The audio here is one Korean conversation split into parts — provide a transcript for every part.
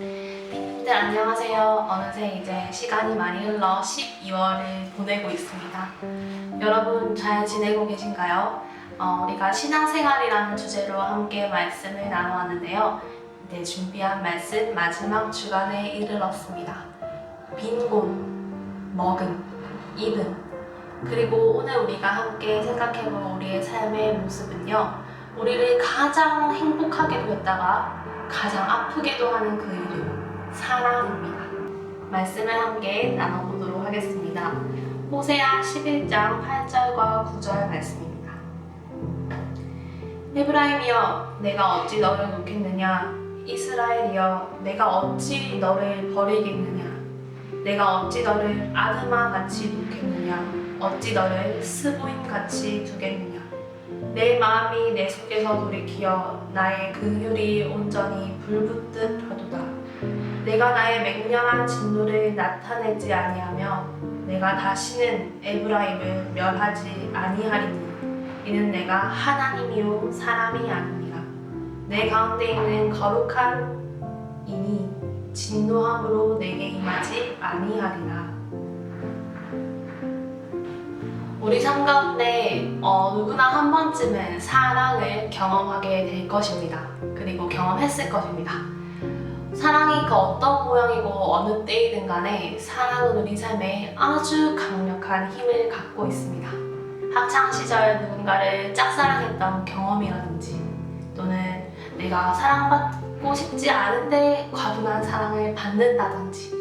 네, 안녕하세요. 어느새 이제 시간이 많이 흘러 12월을 보내고 있습니다. 여러분 잘 지내고 계신가요? 어, 우리가 신앙생활이라는 주제로 함께 말씀을 나누었는데요. 네, 준비한 말씀 마지막 주간에 이르렀습니다. 빈곤, 먹음, 입음, 그리고 오늘 우리가 함께 생각해볼 우리의 삶의 모습은요. 우리를 가장 행복하게도 했다가 가장 아프게도 하는 그 이름, 사랑입니다. 말씀을 함께 나눠보도록 하겠습니다. 호세아 11장 8절과 9절 말씀입니다. 에브라임이여, 내가 어찌 너를 놓겠느냐? 이스라엘이여, 내가 어찌 너를 버리겠느냐? 내가 어찌 너를 아드마 같이 놓겠느냐? 어찌 너를 스보임 같이 두겠느냐? 내 마음이 내 속에서 돌이키어 나의 긍휼이 온전히 불붙듯 하도다. 내가 나의 맹렬한 진노를 나타내지 아니하며 내가 다시는 에브라임을 멸하지 아니하리니 이는 내가 하나님이요 사람이 아니니라. 내 가운데 있는 거룩한 이니 진노함으로 내게 임하지 아니하리라. 우리 삶 가운데 어, 누구나 한 번쯤은 사랑을 경험하게 될 것입니다. 그리고 경험했을 것입니다. 사랑이 그 어떤 모양이고 어느 때이든 간에 사랑은 우리 삶에 아주 강력한 힘을 갖고 있습니다. 학창 시절 누군가를 짝사랑했던 경험이라든지 또는 내가 사랑받고 싶지 않은데 과분한 사랑을 받는다든지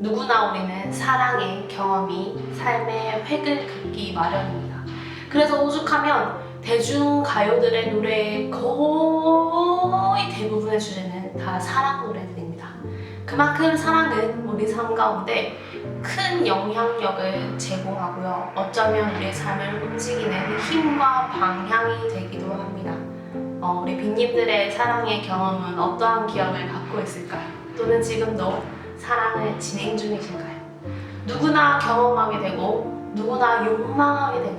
누구나 우리는 사랑의 경험이 삶의 획을 긋기 마련입니다. 그래서 오죽하면 대중 가요들의 노래 거의 대부분의 주제는 다 사랑 노래들입니다. 그만큼 사랑은 우리 삶 가운데 큰 영향력을 제공하고요. 어쩌면 우리의 삶을 움직이는 힘과 방향이 되기도 합니다. 어, 우리 빈님들의 사랑의 경험은 어떠한 기억을 갖고 있을까요? 또는 지금도 사랑을 진행 중이신가요? 누구나 경험하게 되고 누구나 욕망하게 되고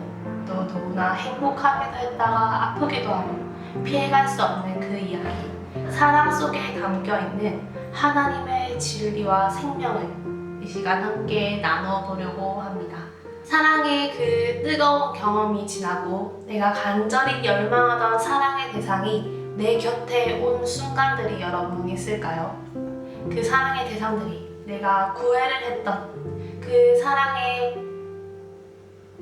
또 누구나 행복하게도 했다가 아프기도 하고 피해갈 수 없는 그 이야기 사랑 속에 담겨 있는 하나님의 진리와 생명을 이 시간 함께 나눠 보려고 합니다. 사랑의 그 뜨거운 경험이 지나고 내가 간절히 열망하던 사랑의 대상이 내 곁에 온 순간들이 여러분 있을까요? 그 사랑의 대상들이 내가 구애를 했던 그 사랑의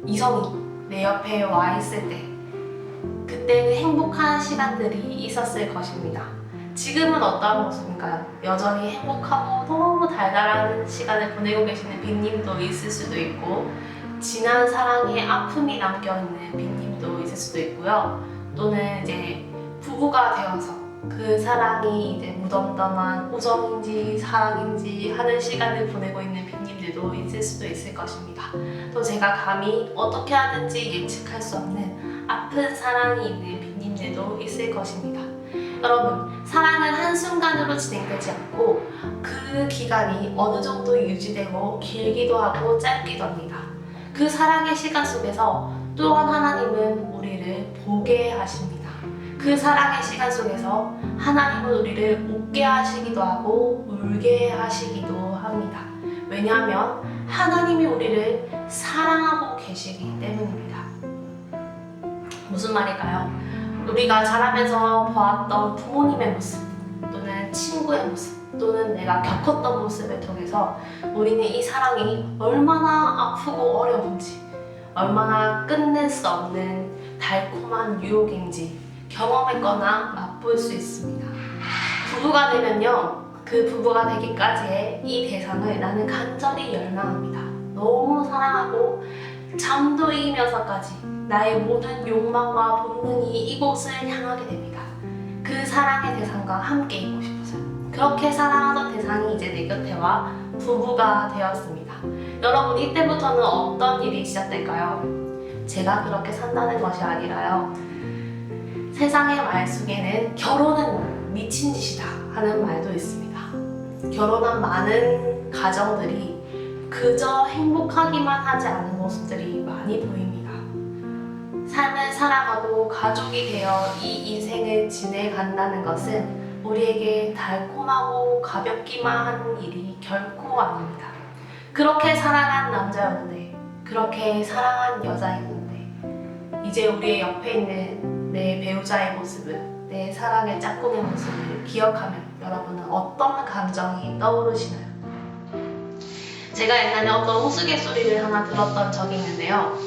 이성이 내 옆에 와 있을 때 그때 그 행복한 시간들이 있었을 것입니다. 지금은 어떠한 모습인가요? 여전히 행복하고 너무 달달한 시간을 보내고 계시는 빈님도 있을 수도 있고 지난 사랑에 아픔이 남겨있는 빈님도 있을 수도 있고요. 또는 이제 부부가 되어서 그 사랑이 이제 무덤덤한 우정인지 사랑인지 하는 시간을 보내고 있는 빈님들도 있을 수도 있을 것입니다. 또 제가 감히 어떻게 하든지 예측할 수 없는 아픈 사랑이 있는 빈님들도 있을 것입니다. 여러분, 사랑은 한순간으로 진행되지 않고 그 기간이 어느 정도 유지되고 길기도 하고 짧기도 합니다. 그 사랑의 시간 속에서 또한 하나님은 우리를 보게 하십니다. 그 사랑의 시간 속에서 하나님은 우리를 웃게 하시기도 하고 울게 하시기도 합니다. 왜냐하면 하나님이 우리를 사랑하고 계시기 때문입니다. 무슨 말일까요? 우리가 자라면서 보았던 부모님의 모습 또는 친구의 모습 또는 내가 겪었던 모습을 통해서 우리는 이 사랑이 얼마나 아프고 어려운지 얼마나 끝낼 수 없는 달콤한 유혹인지 경험했거나 맛볼 수 있습니다. 부부가 되면요, 그 부부가 되기까지의 이 대상을 나는 간절히 열망합니다. 너무 사랑하고 잠도 이기면서까지 나의 모든 욕망과 본능이 이곳을 향하게 됩니다. 그 사랑의 대상과 함께 있고 싶어서요. 그렇게 사랑하던 대상이 이제 내 곁에 와 부부가 되었습니다. 여러분, 이때부터는 어떤 일이 시작될까요? 제가 그렇게 산다는 것이 아니라요. 세상의 말 속에는 결혼은 미친 짓이다 하는 말도 있습니다. 결혼한 많은 가정들이 그저 행복하기만 하지 않은 모습들이 많이 보입니다. 삶을 살아가고 가족이 되어 이 인생을 지내간다는 것은 우리에게 달콤하고 가볍기만 하는 일이 결코 아닙니다. 그렇게 사랑한 남자였는데, 그렇게 사랑한 여자였는데, 이제 우리의 옆에 있는 내 배우자의 모습을, 내 사랑의 짝꿍의 모습을 기억하면 여러분은 어떤 감정이 떠오르시나요? 제가 옛날에 어떤 우스갯소리를 하나 들었던 적이 있는데요.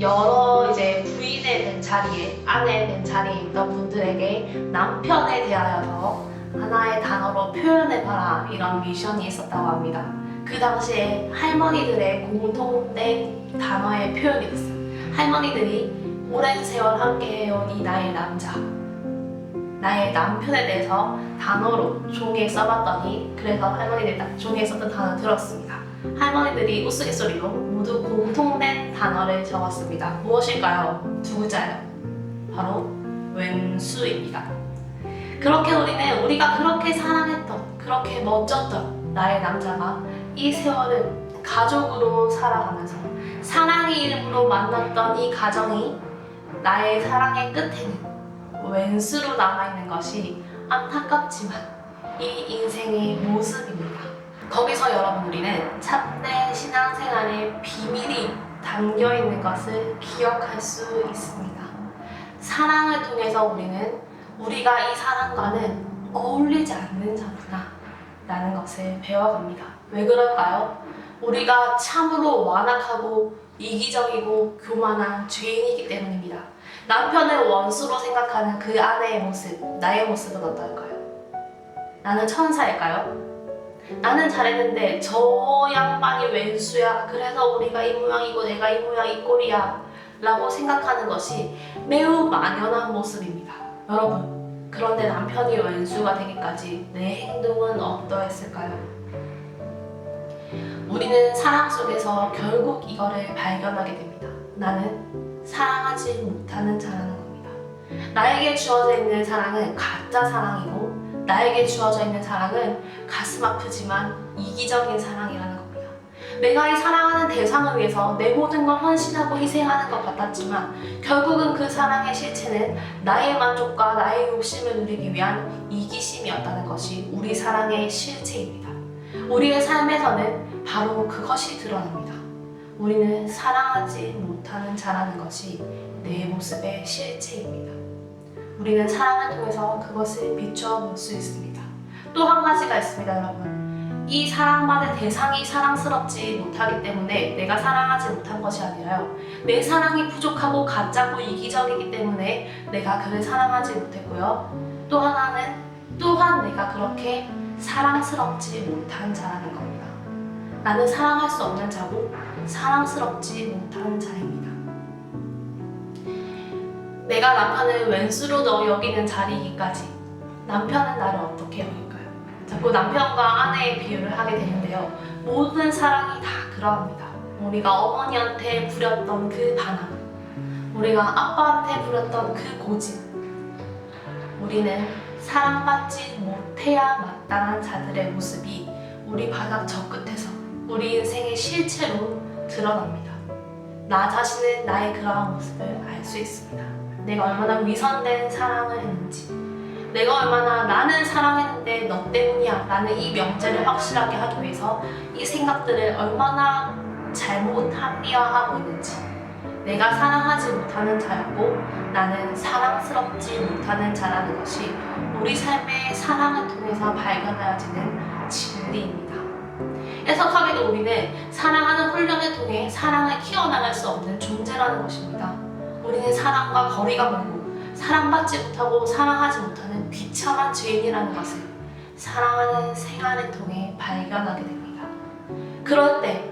여러 이제 부인에 된 자리에, 아내에 된 자리에 있던 분들에게 남편에 대하여서 하나의 단어로 표현해봐라 이런 미션이 있었다고 합니다. 그 당시에 할머니들의 공통된 단어의 표현이었어요. 할머니들이 오랜 세월 함께 해온 이 나의 남자, 나의 남편에 대해서 단어로 종이에 써봤더니 그래서 할머니들이 딱 종이에 썼던 단어 들었습니다. 할머니들이 우스갯소리로 모두 공통된 단어를 적었습니다. 무엇일까요? 두 글자요. 바로 왼수입니다. 그렇게 우리는 우리가 그렇게 사랑했던, 그렇게 멋졌던 나의 남자가 이 세월을 가족으로 살아가면서 사랑의 이름으로 만났던 이 가정이 나의 사랑의 끝에는 왼수로 남아있는 것이 안타깝지만 이 인생의 모습입니다. 거기서 여러분 우리는 참된 신앙생활의 비밀이 담겨 있는 것을 기억할 수 있습니다. 사랑을 통해서 우리는 우리가 이 사람과는 어울리지 않는 자구나 라는 것을 배워갑니다. 왜 그럴까요? 우리가 참으로 완악하고 이기적이고 교만한 죄인이기 때문입니다. 남편을 원수로 생각하는 그 아내의 모습, 나의 모습은 어떨까요? 나는 천사일까요? 나는 잘했는데 저 양반이 왼수야. 그래서 우리가 이 모양이고 내가 이 모양 이 꼴이야. 라고 생각하는 것이 매우 만연한 모습입니다. 여러분, 그런데 남편이 왼수가 되기까지 내 행동은 어떠했을까요? 우리는 사랑 속에서 결국 이거를 발견하게 됩니다. 나는 사랑하지 못하는 자라는 겁니다. 나에게 주어져 있는 사랑은 가짜 사랑이고, 나에게 주어져 있는 사랑은 가슴 아프지만 이기적인 사랑이라는 겁니다. 내가 이 사랑하는 대상을 위해서 내 모든 걸 헌신하고 희생하는 것 같았지만, 결국은 그 사랑의 실체는 나의 만족과 나의 욕심을 누리기 위한 이기심이었다는 것이 우리 사랑의 실체입니다. 우리의 삶에서는 바로 그것이 드러납니다. 우리는 사랑하지 못하는 자라는 것이 내 모습의 실체입니다. 우리는 사랑을 통해서 그것을 비춰볼 수 있습니다. 또 한 가지가 있습니다, 여러분. 이 사랑받을 대상이 사랑스럽지 못하기 때문에 내가 사랑하지 못한 것이 아니라요. 내 사랑이 부족하고 가짜고 이기적이기 때문에 내가 그를 사랑하지 못했고요. 또 하나는 또한 내가 그렇게 사랑스럽지 못한 자라는 겁니다. 나는 사랑할 수 없는 자고 사랑스럽지 못한 자입니다. 내가 남편을 왼수로 너 여기는 자리이기까지 남편은 나를 어떻게 여길까요? 자꾸 남편과 아내의 비유를 하게 되는데요. 모든 사랑이 다 그러합니다. 우리가 어머니한테 부렸던 그 반항, 우리가 아빠한테 부렸던 그 고집, 우리는 사랑받지 못해야 마땅한 자들의 모습이 우리 바닥 저 끝에서 우리 인생의 실체로 드러납니다. 나 자신은 나의 그러한 모습을 알 수 있습니다. 내가 얼마나 위선된 사랑을 했는지, 내가 얼마나 나는 사랑했는데 너 때문이야 라는 이 명제를 확실하게 하기 위해서 이 생각들을 얼마나 잘못 합리화하고 있는지, 내가 사랑하지 못하는 자였고 나는 사랑스럽지 못하는 자라는 것이 우리 삶의 사랑을 통해서 발견하여지는 진리입니다. 해석하기도 우리는 사랑하는 훈련을 통해 사랑을 키워나갈 수 없는 존재라는 것입니다. 우리는 사랑과 거리가 멀고 사랑받지 못하고 사랑하지 못하는 비참한 죄인이라는 것을 사랑하는 생활을 통해 발견하게 됩니다. 그럴 때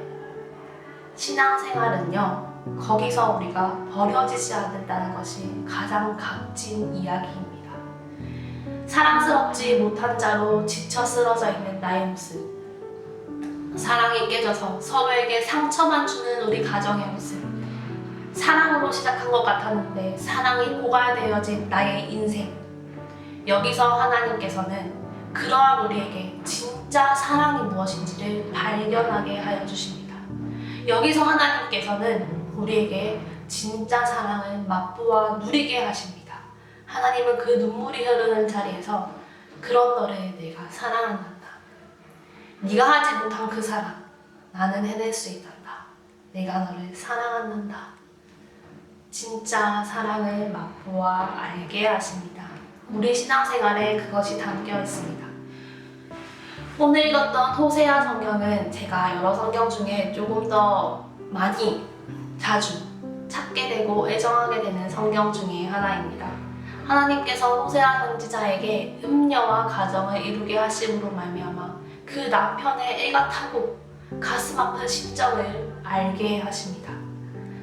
신앙생활은요, 거기서 우리가 버려지지 않는다는 것이 가장 값진 이야기입니다. 사랑스럽지 못한 자로 지쳐 쓰러져 있는 나의 모습. 사랑이 깨져서 서로에게 상처만 주는 우리 가정의 모습. 사랑으로 시작한 것 같았는데 사랑이 고갈되어진 나의 인생. 여기서 하나님께서는 그러한 우리에게 진짜 사랑이 무엇인지를 발견하게 하여 주십니다. 여기서 하나님께서는 우리에게 진짜 사랑을 맛보아 누리게 하십니다. 하나님은 그 눈물이 흐르는 자리에서 그런 너를 내가 사랑한단다. 네가 하지 못한 그 사랑 나는 해낼 수 있단다. 내가 너를 사랑한단다. 진짜 사랑을 맛보아 알게 하십니다. 우리 신앙생활에 그것이 담겨 있습니다. 오늘 읽었던 호세아 성경은 제가 여러 성경 중에 조금 더 많이 자주 찾게 되고 애정하게 되는 성경 중에 하나입니다. 하나님께서 호세아 선지자에게 음녀와 가정을 이루게 하심으로 말미암아 그 남편의 애가 타고 가슴 아픈 심정을 알게 하십니다.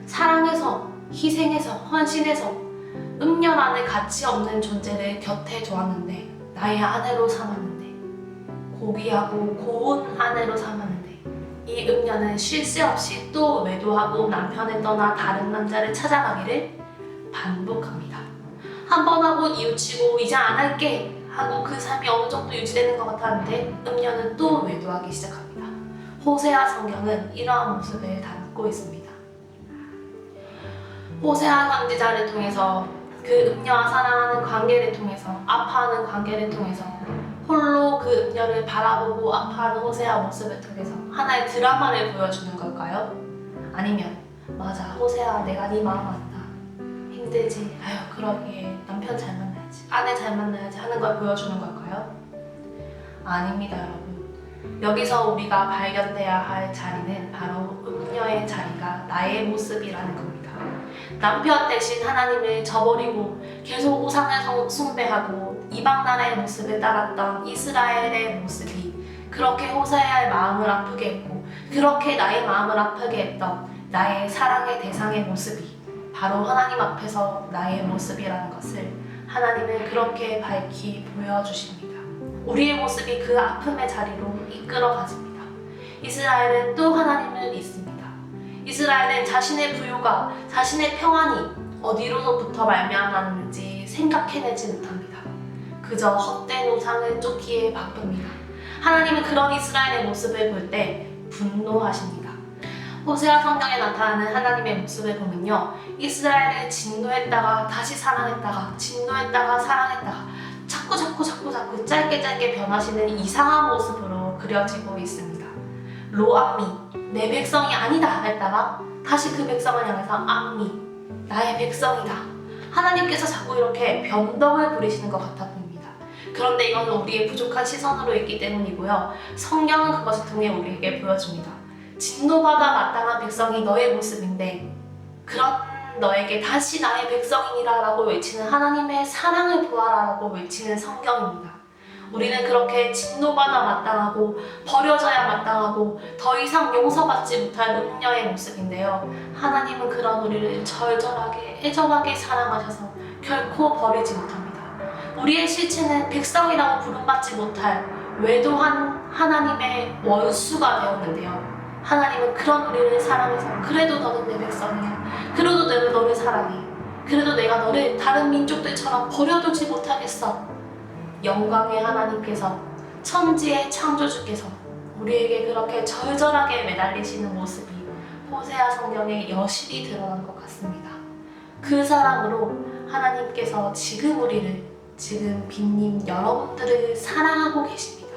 사랑해서 희생해서 헌신해서 음녀라는 가치 없는 존재를 곁에 두었는데 나의 아내로 삼았는데 고귀하고 고운 아내로 삼았는데 이 음녀는 쉴 새 없이 또 외도하고 남편을 떠나 다른 남자를 찾아가기를 반복합니다. 한 번 하고 이웃치고 이제 안 할게 하고 그 삶이 어느 정도 유지되는 것 같았는데 음녀는 또 외도하기 시작합니다. 호세아 성경은 이러한 모습을 담고 있습니다. 호세아 선지자를 통해서 그 음녀와 사랑하는 관계를 통해서 아파하는 관계를 통해서 홀로 그 음녀를 바라보고 아파하는 호세아 모습을 통해서 하나의 드라마를 보여주는 걸까요? 아니면 맞아 호세아 내가 네 마음 안다. 힘들지? 아유 그러기에 남편 잘 만나야지. 아내 잘 만나야지 하는 걸 보여주는 걸까요? 아닙니다 여러분. 여기서 우리가 발견돼야 할 자리는 바로 음녀의 자리가 나의 모습이라는 겁니다. 남편 대신 하나님을 저버리고 계속 우상을 성- 숭배하고 이방 나라의 모습을 따랐던 이스라엘의 모습이 그렇게 호세아의 마음을 아프게 했고 그렇게 나의 마음을 아프게 했던 나의 사랑의 대상의 모습이 바로 하나님 앞에서 나의 모습이라는 것을 하나님은 그렇게 밝히 보여주십니다. 우리의 모습이 그 아픔의 자리로 이끌어 가집니다. 이스라엘은 또 하나님을 믿습니다. 이스라엘은 자신의 부유가 자신의 평안이 어디로부터 말미암았는지 생각해내지 못합니다. 그저 헛된 우상을 쫓기에 바쁩니다. 하나님은 그런 이스라엘의 모습을 볼 때 분노하십니다. 호세아 성경에 나타나는 하나님의 모습을 보면요. 이스라엘을 진노했다가 다시 사랑했다가 진노했다가 사랑했다가 자꾸 자꾸 자꾸 자꾸 짧게 짧게 변하시는 이상한 모습으로 그려지고 있습니다. 로암미 내 백성이 아니다 했다가 다시 그 백성을 향해서 암미 나의 백성이다. 하나님께서 자꾸 이렇게 변덕을 부리시는 것 보입니다. 그런데 이건 우리의 부족한 시선으로 있기 때문이고요. 성경은 그것을 통해 우리에게 보여줍니다. 진노받아 마땅한 백성이 너의 모습인데 그런 너에게 다시 나의 백성이니라 라고 외치는 하나님의 사랑을 보아라 라고 외치는 성경입니다. 우리는 그렇게 진노받아 마땅하고 버려져야 마땅하고 더 이상 용서받지 못할 음녀의 모습인데요. 하나님은 그런 우리를 절절하게 애절하게 사랑하셔서 결코 버리지 못합니다. 우리의 실체는 백성이라고 부름받지 못할 외도한 하나님의 원수가 되었는데요. 하나님은 그런 우리를 사랑해서 그래도 너는 내 백성이야. 그래도 내가 너를 사랑해. 그래도 내가 너를 다른 민족들처럼 버려두지 못하겠어. 영광의 하나님께서 천지의 창조주께서 우리에게 그렇게 절절하게 매달리시는 모습이 호세아 성경에 여실히 드러난 것 같습니다. 그 사랑으로 하나님께서 지금 우리를 지금 빈님 여러분들을 사랑하고 계십니다.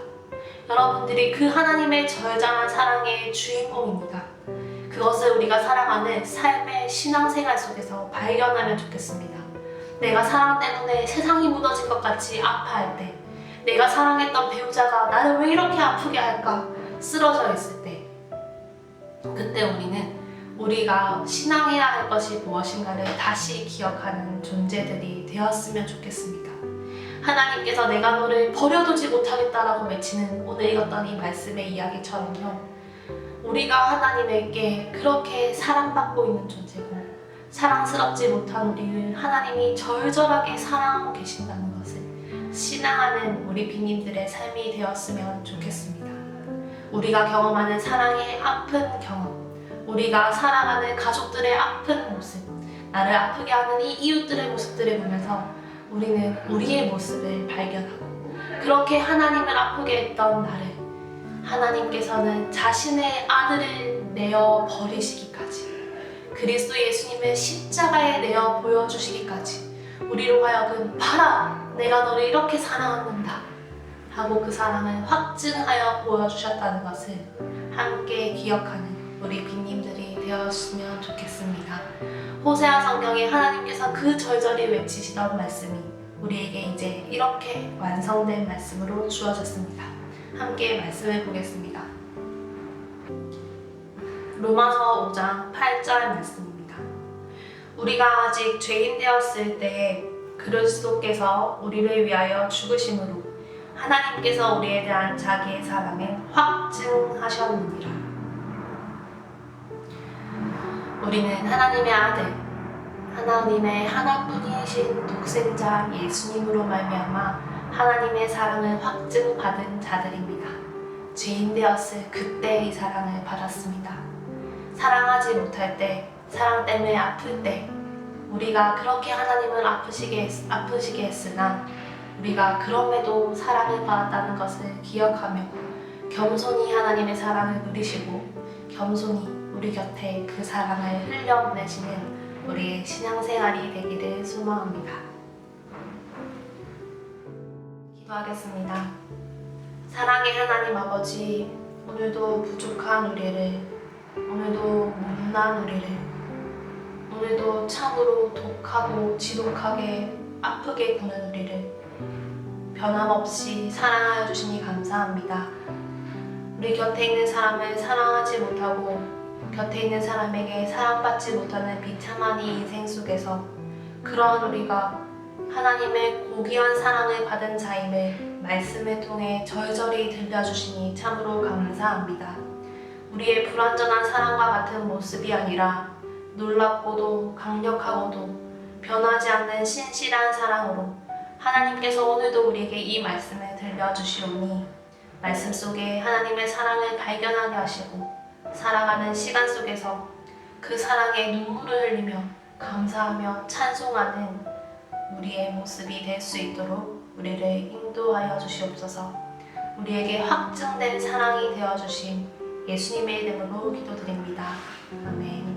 여러분들이 그 하나님의 절장한 사랑의 주인공입니다. 그것을 우리가 사랑하는 삶의 신앙생활 속에서 발견하면 좋겠습니다. 내가 사랑 때문에 세상이 무너진 것 같이 아파할 때, 내가 사랑했던 배우자가 나를 왜 이렇게 아프게 할까 쓰러져 있을 때, 그때 우리는 우리가 신앙해야 할 것이 무엇인가를 다시 기억하는 존재들이 되었으면 좋겠습니다. 하나님께서 내가 너를 버려두지 못하겠다라고 외치는 오늘 읽었던 이 말씀의 이야기처럼요. 우리가 하나님에게 그렇게 사랑받고 있는 존재고 사랑스럽지 못한 우리를 하나님이 절절하게 사랑하고 계신다는 것을 신앙하는 우리 비님들의 삶이 되었으면 좋겠습니다. 우리가 경험하는 사랑의 아픈 경험, 우리가 사랑하는 가족들의 아픈 모습, 나를 아프게 하는 이 이웃들의 모습들을 보면서 우리는 우리의 모습을 발견하고 그렇게 하나님을 아프게 했던 나를 하나님께서는 자신의 아들을 내어 버리시기까지 그리스도 예수님을 십자가에 내어 보여주시기까지 우리로 하여금 봐라 내가 너를 이렇게 사랑한다 하고 그 사랑을 확증하여 보여주셨다는 것을 함께 기억하는 우리 빈님들이 되었으면 좋겠습니다. 호세아 성경에 하나님께서 그 절절히 외치시던 말씀이 우리에게 이제 이렇게 완성된 말씀으로 주어졌습니다. 함께 말씀을 보겠습니다. 로마서 5장 8절 말씀입니다. 우리가 아직 죄인 되었을 때 그리스도께서 우리를 위하여 죽으심으로 하나님께서 우리에 대한 자기의 사랑을 확증하셨느니라. 우리는 하나님의 아들, 하나님의 하나뿐이신 독생자 예수님으로 말미암아 하나님의 사랑을 확증받은 자들입니다. 죄인 되었을 그때 이 사랑을 받았습니다. 사랑하지 못할 때, 사랑 때문에 아플 때, 우리가 그렇게 하나님을 아프시게, 했, 아프시게 했으나 우리가 그럼에도 사랑을 받았다는 것을 기억하며 겸손히 하나님의 사랑을 누리시고 겸손히 우리 곁에 그 사랑을 흘려보내시는 우리의 신앙생활이 되기를 소망합니다. 기도하겠습니다. 사랑의 하나님 아버지, 오늘도 부족한 우리를, 오늘도 못난 우리를, 오늘도 참으로 독하고 지독하게 아프게 구는 우리를 변함없이 사랑하여 주시니 감사합니다. 우리 곁에 있는 사람을 사랑하지 못하고 곁에 있는 사람에게 사랑받지 못하는 비참한 이 인생 속에서 그러한 우리가 하나님의 고귀한 사랑을 받은 자임을 말씀을 통해 절절히 들려주시니 참으로 감사합니다. 우리의 불완전한 사랑과 같은 모습이 아니라 놀랍고도 강력하고도 변하지 않는 신실한 사랑으로 하나님께서 오늘도 우리에게 이 말씀을 들려주시오니 말씀 속에 하나님의 사랑을 발견하게 하시고 살아가는 시간 속에서 그 사랑에 눈물을 흘리며 감사하며 찬송하는 우리의 모습이 될 수 있도록 우리를 인도하여 주시옵소서 우리에게 확증된 사랑이 되어 주신 예수님의 이름으로 기도드립니다. 아멘.